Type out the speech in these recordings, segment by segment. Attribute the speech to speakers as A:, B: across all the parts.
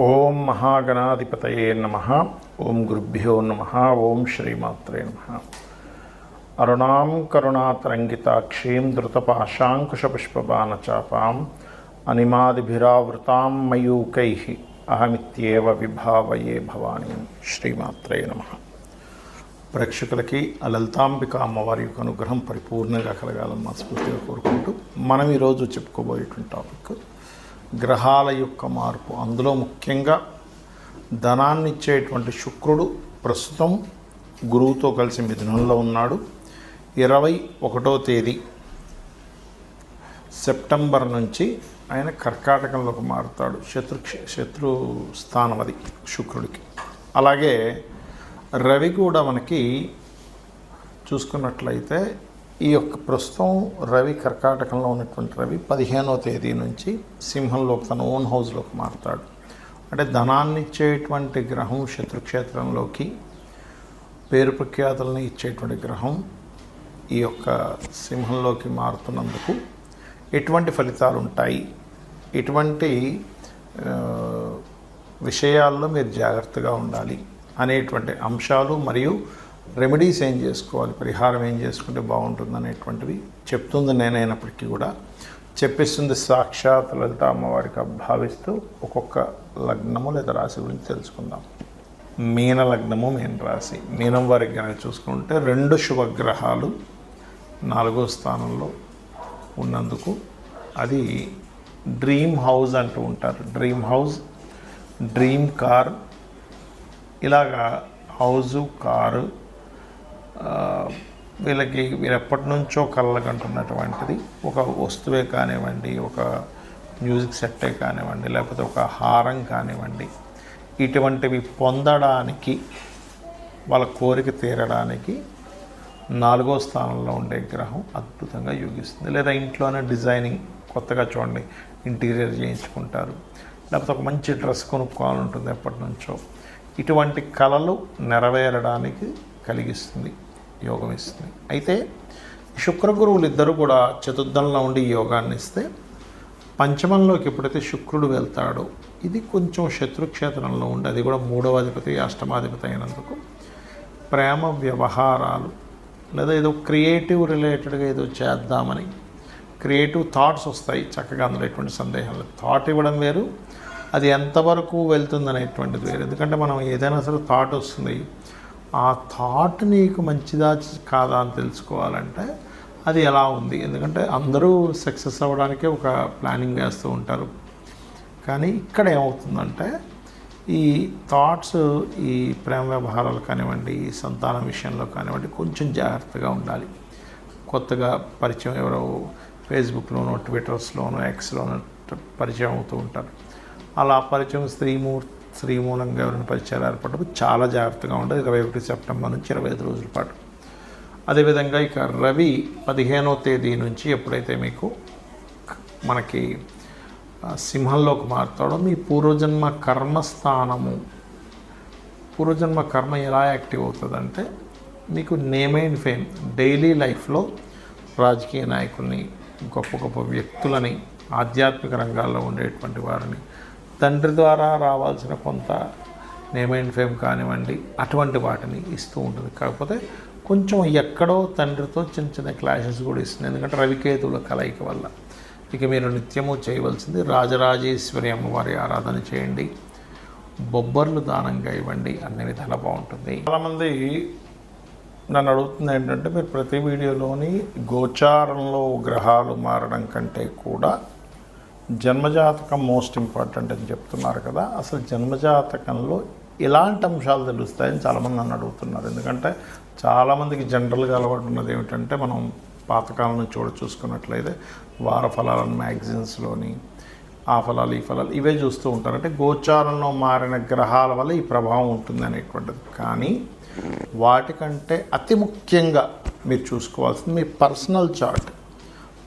A: ఓం మహాగణాధిపతయే నమ. ఓం గురుభ్యో నమ. ఓం శ్రీమాత్రే నమ. అరుణాం కరుణాతరంగితాక్షీం ధృతపాశాంకుశపుష్పబాణచాపాం అనిమాదిభిరావృతాం మయూకై అహమిత్యేవ విభావయే భవాని. శ్రీమాత్రే నమ. ప్రేక్షకులకి ఆ అమ్మవారి యొక్క అనుగ్రహం పరిపూర్ణంగా కలగాలని మనస్ఫూర్తిగా కోరుకుంటూ మనం ఈరోజు చెప్పుకోబోయేటువంటి టాపిక్ గ్రహాల యొక్క మార్పు. అందులో ముఖ్యంగా ధనాన్ని ఇచ్చేటువంటి శుక్రుడు ప్రస్తుతం గురువుతో కలిసి మిథునంలో ఉన్నాడు. ఇరవై ఒకటో తేదీ సెప్టెంబర్ నుంచి ఆయన కర్కాటకంలోకి మారుతాడు. శత్రు శత్రు స్థానం అది శుక్రుడికి. అలాగే రవి కూడా మనకి చూసుకున్నట్లయితే ఈ యొక్క ప్రస్తుతం రవి కర్కాటకంలో ఉన్నటువంటి రవి పదిహేనో తేదీ నుంచి సింహంలోకి తన ఓన్ హౌస్లోకి మారుతాడు. అంటే ధనాన్ని ఇచ్చేటువంటి గ్రహం శత్రుక్షేత్రంలోకి పేరు ప్రఖ్యాతులని ఇచ్చేటువంటి గ్రహం ఈ యొక్క సింహంలోకి మారుతున్నందుకు ఎటువంటి ఫలితాలు ఉంటాయి? ఎటువంటి విషయాల్లో మీరు జాగ్రత్తగా ఉండాలి అనేటువంటి అంశాలు మరియు రెమెడీస్ ఏం చేసుకోవాలి? పరిహారం ఏం చేసుకుంటే బాగుంటుంది అనేటువంటివి చెప్తుంది నేనైనప్పటికీ కూడా. చెప్పిస్తుంది సాక్షాత్ లలిత అమ్మవారికి భావిస్తూ ఒక్కొక్క లగ్నము లేదా రాశి గురించి తెలుసుకుందాం. మీన లగ్నము మీన రాశి. మీనం వారికి కనుక చూసుకుంటే రెండు శుభగ్రహాలు నాలుగో స్థానంలో ఉన్నందుకు అది డ్రీమ్ హౌస్ అంటూ ఉంటారు. డ్రీమ్ హౌస్ డ్రీమ్ కార్ ఇలాగా హౌజు కారు వీళ్ళకి వీరు ఎప్పటి నుంచో కళ్ళకంటున్నటువంటిది ఒక వస్తువే కానివ్వండి ఒక మ్యూజిక్ సెట్టే కానివ్వండి లేకపోతే ఒక హారం కానివ్వండి. ఇటువంటివి పొందడానికి వాళ్ళ కోరిక తీరడానికి నాలుగో స్థానంలో ఉండే గ్రహం అద్భుతంగా యోగిస్తుంది. లేదా ఇంట్లోనే డిజైనింగ్ కొత్తగా చూడండి ఇంటీరియర్ చేయించుకుంటారు. లేకపోతే ఒక మంచి డ్రెస్ కొనుక్కోవాలంటుంది ఎప్పటి నుంచో. ఇటువంటి కళలు నెరవేరడానికి కలిగిస్తుంది. యోగం ఇస్తుంది అయితే శుక్ర గురువులు ఇద్దరు కూడా చతుర్థంలో ఉండి యోగాన్ని ఇస్తే పంచమంలోకి ఎప్పుడైతే శుక్రుడు వెళ్తాడో ఇది కొంచెం శత్రుక్షేత్రంలో ఉండి అది కూడా మూడవ అధిపతి అష్టమాధిపతి అయినందుకు ప్రేమ వ్యవహారాలు లేదా ఏదో క్రియేటివ్ రిలేటెడ్గా ఏదో చేద్దామని క్రియేటివ్ థాట్స్ వస్తాయి చక్కగా అందులో ఎటువంటి సందేహాలు థాట్ ఇవ్వడం వేరు అది ఎంతవరకు వెళ్తుంది అనేటువంటిది వేరు. ఎందుకంటే మనం ఏదైనా సరే థాట్ వస్తుంది ఆ థాట్ నీకు మంచిదా కాదా అని తెలుసుకోవాలంటే అది ఎలా ఉంది? ఎందుకంటే అందరూ సక్సెస్ అవ్వడానికే ఒక ప్లానింగ్ వేస్తూ ఉంటారు. కానీ ఇక్కడ ఏమవుతుందంటే ఈ థాట్స్ ఈ ప్రేమ వ్యవహారాలు కానివ్వండి ఈ సంతానం విషయంలో కానివ్వండి కొంచెం జాగ్రత్తగా ఉండాలి. కొత్తగా పరిచయం ఎవరో ఫేస్బుక్లోనో ట్విట్టర్స్లోనో ఎక్స్లోనో పరిచయం అవుతూ ఉంటారు. అలా పరిచయం స్త్రీమూర్తి శ్రీ మూలంగా ఎవరైనా పరిచయాలు ఏర్పడటం చాలా జాగ్రత్తగా ఉండదు ఇరవై ఒకటి సెప్టెంబర్ నుంచి ఇరవై ఐదు రోజుల పాటు. అదేవిధంగా ఇక రవి పదిహేనో తేదీ నుంచి ఎప్పుడైతే మీకు మనకి సింహంలోకి మారుతాడో మీ పూర్వజన్మ కర్మస్థానము. పూర్వజన్మ కర్మ ఎలా యాక్టివ్ అవుతుందంటే మీకు నేమ్ అండ్ ఫేమ్ డైలీ లైఫ్లో రాజకీయ నాయకుల్ని గొప్ప గొప్ప వ్యక్తులని ఆధ్యాత్మిక రంగాల్లో ఉండేటువంటి వారిని తండ్రి ద్వారా రావాల్సిన కొంత నేమ్ అండ్ ఫేమ్ కానివ్వండి అటువంటి వాటిని ఇస్తూ ఉంటుంది. కాకపోతే కొంచెం ఎక్కడో తండ్రితో చిన్న చిన్న క్లాషెస్ కూడా ఇస్తుంది. ఎందుకంటే రవికేతువుల కలయిక వల్ల. ఇక మీరు నిత్యము చేయవలసింది రాజరాజేశ్వరి అమ్మవారి ఆరాధన చేయండి. బొబ్బర్లు దానంగా ఇవ్వండి. అన్ని విధాలా బాగుంటుంది. చాలామంది నన్ను అడుగుతుంది ఏంటంటే మీరు ప్రతి వీడియోలోని గోచారంలో గ్రహాలు మారడం కంటే కూడా జన్మజాతకం మోస్ట్ ఇంపార్టెంట్ అని చెప్తున్నారు కదా. అసలు జన్మజాతకంలో ఎలాంటి అంశాలు తెలుస్తాయని చాలామంది నన్ను అడుగుతున్నారు. ఎందుకంటే చాలామందికి జనరల్గా అలవాటు ఉన్నది ఏమిటంటే మనం పాతకాలం నుంచి కూడా చూసుకున్నట్లయితే వార ఫలాలను మ్యాగజైన్స్లోని ఆ ఫలాలు ఈ ఫలాలు ఇవే చూస్తూ ఉంటారు. అంటే గోచారంలో మారిన గ్రహాల వల్ల ఈ ప్రభావం ఉంటుంది అనేటువంటిది. కానీ వాటికంటే అతి ముఖ్యంగా మీరు చూసుకోవాల్సింది మీ పర్సనల్ చార్ట్.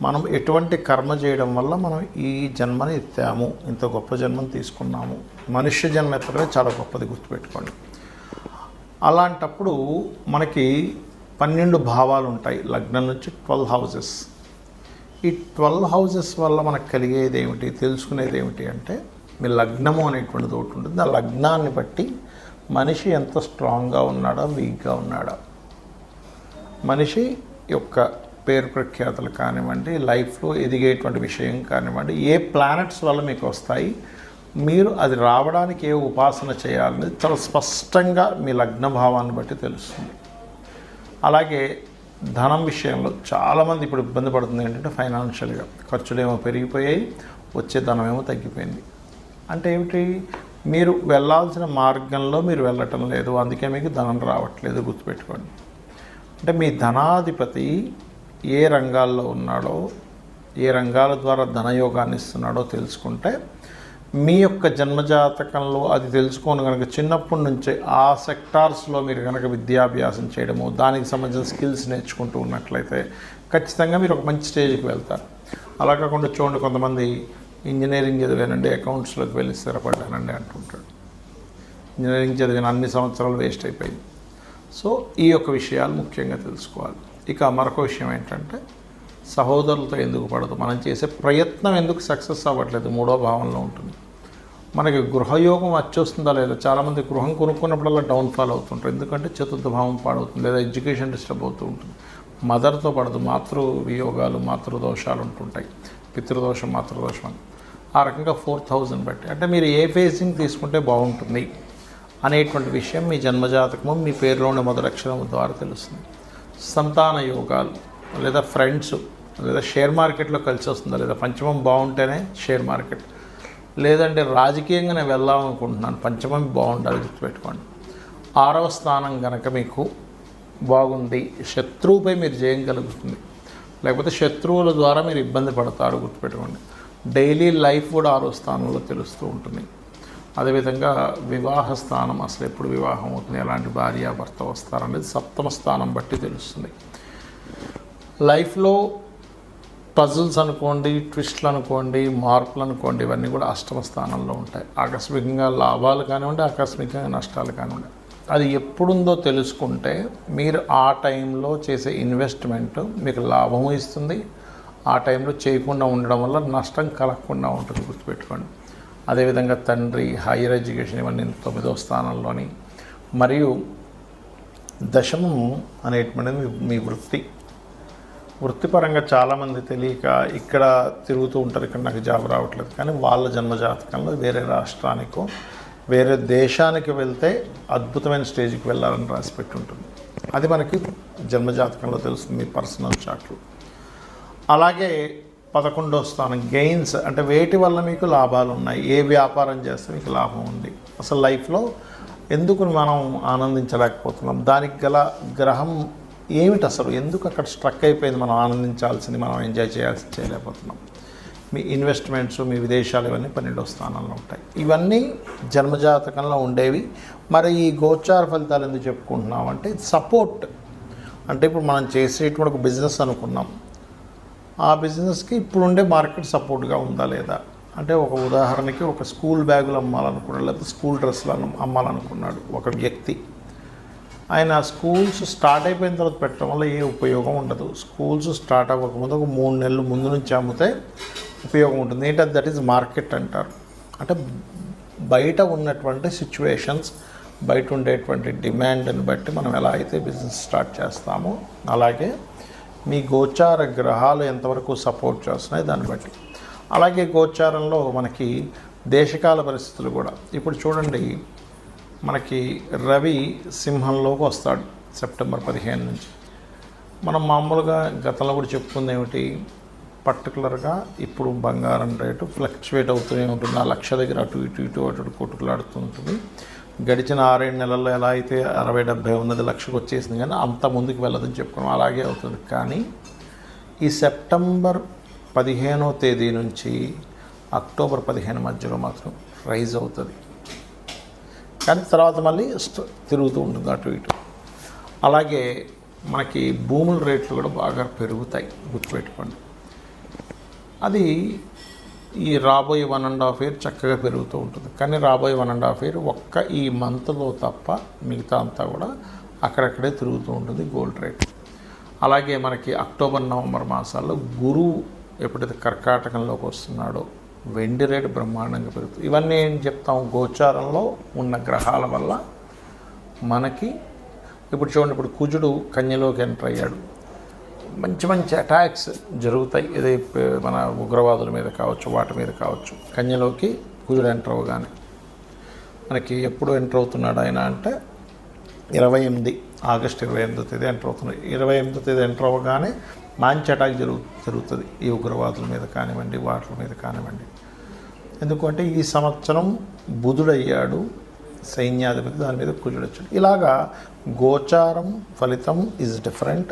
A: మనం ఎటువంటి కర్మ చేయడం వల్ల మనం ఈ జన్మని ఎత్తాము? ఇంత గొప్ప జన్మను తీసుకున్నాము. మనుష్య జన్మ ఎత్తడమే చాలా గొప్పది గుర్తుపెట్టుకోండి. అలాంటప్పుడు మనకి పన్నెండు భావాలు ఉంటాయి. లగ్నం నుంచి ట్వెల్వ్ హౌజెస్. ఈ ట్వెల్వ్ హౌజెస్ వల్ల మనకు కలిగేది ఏమిటి? తెలుసుకునేది ఏమిటి అంటే మీ లగ్నము అనేటువంటిది ఒకటి ఉంటుంది. ఆ లగ్నాన్ని బట్టి మనిషి ఎంత స్ట్రాంగ్గా ఉన్నాడో వీక్గా ఉన్నాడో? మనిషి యొక్క పేరు ప్రఖ్యాతలు కానివ్వండి లైఫ్లో ఎదిగేటువంటి విషయం కానివ్వండి ఏ ప్లానెట్స్ వల్ల మీకు వస్తాయి మీరు అది రావడానికి ఏ ఉపాసన చేయాలనేది చాలా స్పష్టంగా మీ లగ్న భావాన్ని బట్టి తెలుస్తుంది. అలాగే ధనం విషయంలో చాలామంది ఇప్పుడు ఇబ్బంది పడుతుంది ఏంటంటే ఫైనాన్షియల్గా ఖర్చులు ఏమో పెరిగిపోయాయి వచ్చే ధనం ఏమో తగ్గిపోయింది. అంటే ఏమిటి? మీరు వెళ్ళాల్సిన మార్గంలో మీరు వెళ్ళటం లేదు అందుకే మీకు ధనం రావట్లేదు గుర్తుపెట్టుకోండి. అంటే మీ ధనాధిపతి ఏ రంగాల్లో ఉన్నాడో ఏ రంగాల ద్వారా ధనయోగాన్ని ఇస్తున్నాడో తెలుసుకుంటే మీ యొక్క జన్మజాతకంలో అది తెలుసుకొని కనుక చిన్నప్పటి నుంచే ఆ సెక్టార్స్లో మీరు కనుక విద్యాభ్యాసం చేయడము దానికి సంబంధించిన స్కిల్స్ నేర్చుకుంటూ ఉన్నట్లయితే ఖచ్చితంగా మీరు ఒక మంచి స్టేజ్కి వెళ్తారు. అలా కాకుండా చూడండి కొంతమంది ఇంజనీరింగ్ చదివానండి అకౌంట్స్లోకి వెళ్ళి స్థిరపడ్డానండి అంటుంటాడు. ఇంజనీరింగ్ చదివిన అన్ని సంవత్సరాలు వేస్ట్ అయిపోయింది. సో ఈ యొక్క విషయాలు ముఖ్యంగా తెలుసుకోవాలి. ఇక మరొక విషయం ఏంటంటే సహోదరులతో ఎందుకు పడదు? మనం చేసే ప్రయత్నం ఎందుకు సక్సెస్ అవ్వట్లేదు? మూడో భావంలో ఉంటుంది. మనకి గృహయోగం వచ్చేస్తుందా లేదా? చాలామంది గృహం కొనుక్కున్నప్పుడల్లా డౌన్ఫాల్ అవుతుంటారు. ఎందుకంటే చతుర్థ భావం పాడవుతుంది లేదా ఎడ్యుకేషన్ డిస్టర్బ్ అవుతూ ఉంటుంది. మదర్తో పడదు. మాతృ వియోగాలు మాతృదోషాలు ఉంటుంటాయి. పితృదోషం మాతృదోషం అని. ఆ రకంగా ఫోర్ థౌజండ్ బట్టి. అంటే మీరు ఏ ఫేసింగ్ తీసుకుంటే బాగుంటుంది అనేటువంటి విషయం మీ జన్మజాతకము మీ పేరులోని మొదలక్షరం ద్వారా తెలుస్తుంది. సంతాన యోగాలు లేదా ఫ్రెండ్స్ లేదా షేర్ మార్కెట్లో కలిసి వస్తుందా లేదా పంచమం బాగుంటేనే షేర్ మార్కెట్ లేదంటే రాజకీయంగా నేను వెళ్దాం అనుకుంటున్నాను పంచమం బాగుండాలి గుర్తుపెట్టుకోండి. ఆరవ స్థానం కనుక మీకు బాగుంది శత్రువుపై మీరు జయం కలుగుతుంది. లేకపోతే శత్రువుల ద్వారా మీరు ఇబ్బంది పడతారు గుర్తుపెట్టుకోండి. డైలీ లైఫ్ కూడా ఆరో స్థానంలో తెలుస్తూ ఉంటుంది. అదేవిధంగా వివాహ స్థానం అసలు ఎప్పుడు వివాహం అవుతుంది ఎలాంటి భార్య భర్త వస్తారనేది సప్తమ స్థానం బట్టి తెలుస్తుంది. లైఫ్లో పజిల్స్ అనుకోండి ట్విస్ట్లు అనుకోండి మార్పులు అనుకోండి ఇవన్నీ కూడా అష్టమ స్థానంలో ఉంటాయి. ఆకస్మికంగా లాభాలు కానివ్వండి ఆకస్మికంగా నష్టాలు కానివ్వండి. అది ఎప్పుడుందో తెలుసుకుంటే మీరు ఆ టైంలో చేసే ఇన్వెస్ట్మెంట్ మీకు లాభము ఇస్తుంది. ఆ టైంలో చేయకుండా ఉండడం వల్ల నష్టం కలగకుండా ఉంటుంది గుర్తుపెట్టుకోండి. అదేవిధంగా తండ్రి హైయర్ ఎడ్యుకేషన్ ఇవన్నీ తొమ్మిదో స్థానంలోని. మరియు దశమం అనేటువంటిది మీ- మీ వృత్తి. వృత్తిపరంగా చాలామంది తెలియక ఇక్కడ తిరుగుతూ ఉంటారు ఇక్కడ నాకు జాబ్ రావట్లేదు. కానీ వాళ్ళ జన్మజాతకంలో వేరే రాష్ట్రానికో వేరే దేశానికి వెళ్తే అద్భుతమైన స్టేజ్కి వెళ్ళాలని రాసి పెట్టుంటుంది. అది మనకి జన్మజాతకంలో తెలుస్తుంది పర్సనల్ చాట్లు అలాగే పదకొండో స్థానం గెయిన్స్ అంటే వేటి వల్ల మీకు లాభాలు ఉన్నాయి? ఏ వ్యాపారం చేస్తే మీకు లాభం ఉంది? అసలు లైఫ్లో ఎందుకు మనం ఆనందించలేకపోతున్నాం? దానికి గల గ్రహం ఏమిటి అసలు? ఎందుకు అక్కడ స్ట్రక్ అయిపోయింది? మనం ఆనందించాల్సింది మనం ఎంజాయ్ చేయాల్సి చేయలేకపోతున్నాం. మీ ఇన్వెస్ట్మెంట్స్ మీ విదేశాలు ఇవన్నీ పన్నెండో స్థానంలో ఉంటాయి. ఇవన్నీ జన్మజాతకంలో ఉండేవి. మరి ఈ గోచార ఫలితాలు ఎందుకు చెప్పుకుంటున్నాం అంటే సపోర్ట్ అంటే ఇప్పుడు మనం చేసేటువంటి ఒక బిజినెస్ అనుకున్నాం. ఆ బిజినెస్కి ఇప్పుడు ఉండే మార్కెట్ సపోర్ట్గా ఉందా లేదా? అంటే ఒక ఉదాహరణకి ఒక స్కూల్ బ్యాగులు అమ్మాలనుకున్నాడు లేకపోతే స్కూల్ డ్రెస్సులు అమ్మాలనుకున్నాడు ఒక వ్యక్తి. ఆయన స్కూల్స్ స్టార్ట్ అయిపోయిన తర్వాత పెట్టడం వల్ల ఏ ఉపయోగం ఉండదు. స్కూల్స్ స్టార్ట్ అవ్వకముందు ఒక మూడు నెలలు ముందు నుంచి అమ్మితే ఉపయోగం ఉంటుంది. ఏంటంటే దట్ ఈజ్ మార్కెట్ అంటారు. అంటే బయట ఉన్నటువంటి సిచ్యువేషన్స్ బయట ఉండేటువంటి డిమాండ్ని బట్టి మనం ఎలా అయితే బిజినెస్ స్టార్ట్ చేస్తామో అలాగే మీ గోచార గ్రహాలు ఎంతవరకు సపోర్ట్ చేస్తున్నాయి దాన్ని బట్టి. అలాగే గోచారంలో మనకి దేశకాల పరిస్థితులు కూడా. ఇప్పుడు చూడండి మనకి రవి సింహంలోకి వస్తాడు సెప్టెంబర్ పదిహేను నుంచి. మనం మామూలుగా గతంలో కూడా చెప్పుకుంది ఏమిటి? పర్టికులర్గా ఇప్పుడు బంగారం రేటు ఫ్లక్చువేట్ అవుతూనే ఉంటుంది. ఆ లక్ష దగ్గర అటు ఇటు ఇటు అటు కొట్టుకులాడుతూ ఉంటుంది. గడిచిన ఆరేడు నెలల్లో ఎలా అయితే అరవై డెబ్బై ఉన్నది లక్షకు వచ్చేసింది కానీ అంత ముందుకు వెళ్ళదని చెప్పుకున్నాం. అలాగే అవుతుంది. కానీ ఈ సెప్టెంబర్ పదిహేనో తేదీ నుంచి అక్టోబర్ పదిహేను మధ్యలో మాత్రం రైజ్ అవుతుంది. కానీ తర్వాత మళ్ళీ తిరుగుతూ ఉంటుంది అటు ఇటు. అలాగే మనకి భూముల రేట్లు కూడా బాగా పెరుగుతాయి. గుర్తుపెట్టుకోండి. అది ఈ రాబోయే వన్ అండ్ హాఫ్ ఇయర్ చక్కగా పెరుగుతూ ఉంటుంది. కానీ రాబోయే వన్ అండ్ హాఫ్ ఇయర్ ఒక్క ఈ మంత్లో తప్ప మిగతా అంతా కూడా అక్కడక్కడే తిరుగుతూ ఉంటుంది గోల్డ్ రేట్. అలాగే మనకి అక్టోబర్ నవంబర్ మాసాల్లో గురువు ఎప్పుడైతే కర్కాటకంలోకి వస్తున్నాడో వెండి రేటు బ్రహ్మాండంగా పెరుగుతుంది. ఇవన్నీ ఏం చెప్తాం? గోచారంలో ఉన్న గ్రహాల వల్ల మనకి ఇప్పుడు చూడండి ఇప్పుడు కుజుడు కన్యలోకి ఎంటర్ అయ్యాడు. మంచి మంచి అటాక్స్ జరుగుతాయి. ఇది మన ఉగ్రవాదుల మీద కావచ్చు వాటి మీద కావచ్చు. కన్యలోకి కుజుడు ఎంటర్ అవ్వగానే మనకి ఎప్పుడు ఎంటర్ అవుతున్నాడు ఆయన అంటే ఇరవై ఎనిమిది ఆగస్ట్ ఇరవై ఎనిమిదో తేదీ ఎంటర్ అవుతున్నాడు. ఇరవై ఎనిమిదో తేదీ ఎంటర్ అవ్వగానే మంచి అటాక్ జరుగు జరుగుతుంది ఈ ఉగ్రవాదుల మీద కానివ్వండి వాటి మీద కానివ్వండి. ఎందుకంటే ఈ సంవత్సరం బుధుడయ్యాడు సైన్యాధిపతి దాని మీద కుజుడు వచ్చాడు ఇలాగా గోచారం ఫలితం ఈజ్ డిఫరెంట్